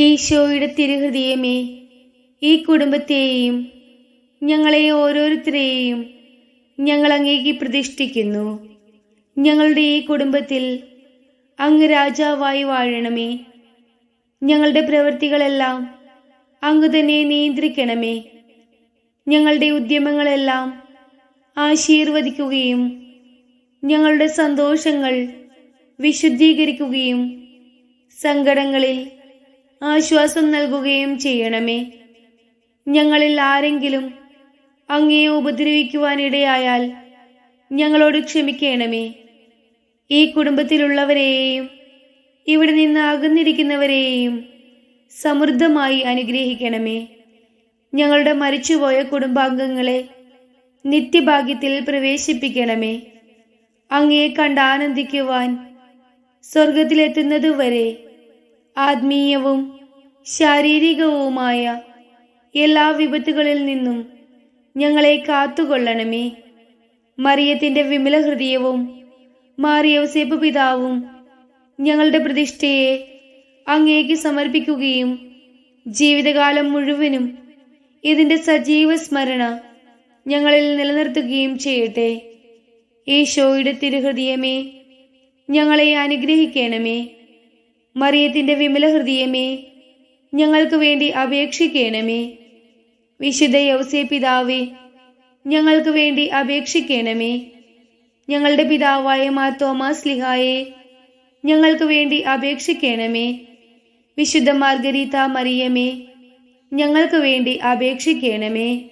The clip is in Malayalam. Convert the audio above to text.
ഈശോയുടെ തിരുഹൃദയമേ ഈ കുടുംബത്തെയും ഞങ്ങളെ ഓരോരുത്തരെയും ഞങ്ങൾ അങ്ങേക്ക് പ്രതിഷ്ഠിക്കുന്നു. ഞങ്ങളുടെ ഈ കുടുംബത്തിൽ അങ്ങ് രാജാവായി വാഴണമേ. ഞങ്ങളുടെ പ്രവൃത്തികളെല്ലാം അങ്ങ് തന്നെ നിയന്ത്രിക്കണമേ. ഞങ്ങളുടെ ഉദ്യമങ്ങളെല്ലാം ആശീർവദിക്കുകയും ഞങ്ങളുടെ സന്തോഷങ്ങൾ വിശുദ്ധീകരിക്കുകയും സങ്കടങ്ങളിൽ ആശ്വാസം നൽകുകയും ചെയ്യണമേ. ഞങ്ങളിൽ ആരെങ്കിലും അങ്ങയെ ഉപദ്രവിക്കുവാനിടയായാൽ ഞങ്ങളോട് ക്ഷമിക്കണമേ. ഈ കുടുംബത്തിലുള്ളവരെയും ഇവിടെ നിന്ന് അകന്നിരിക്കുന്നവരെയും സമൃദ്ധമായി അനുഗ്രഹിക്കണമേ. ഞങ്ങളുടെ മരിച്ചുപോയ കുടുംബാംഗങ്ങളെ നിത്യഭാഗ്യത്തിൽ പ്രവേശിപ്പിക്കണമേ. അങ്ങയെ കണ്ട് ആനന്ദിക്കുവാൻ സ്വർഗത്തിലെത്തുന്നതുവരെ ആത്മീയവും ശാരീരികവുമായ എല്ലാ വിപത്തുകളിൽ നിന്നും ഞങ്ങളെ കാത്തുകൊള്ളണമേ. മറിയത്തിന്റെ വിമല ഹൃദയവും മാറിയവസേപ്പ് പിതാവും ഞങ്ങളുടെ പ്രതിഷ്ഠയെ അങ്ങേക്ക് സമർപ്പിക്കുകയും ജീവിതകാലം മുഴുവനും ഇതിന്റെ സജീവ സ്മരണ ഞങ്ങളിൽ നിലനിർത്തുകയും ചെയ്യട്ടെ. ഈശോയുടെ തിരുഹൃദയമേ ഞങ്ങളെ അനുഗ്രഹിക്കണമേ. മറിയത്തിന്റെ വിമല ഹൃദയമേ ഞങ്ങൾക്ക് വേണ്ടി അപേക്ഷിക്കണമേ. വിശുദ്ധ യൗസേ പിതാവേ ഞങ്ങൾക്ക് വേണ്ടി അപേക്ഷിക്കണമേ. ഞങ്ങളുടെ പിതാവായ മാ തോമാസ് ലിഹായെ ഞങ്ങൾക്ക് വേണ്ടി അപേക്ഷിക്കണമേ. വിശുദ്ധ മാർഗരീത മറിയമേ ഞങ്ങൾക്ക് വേണ്ടി അപേക്ഷിക്കണമേ.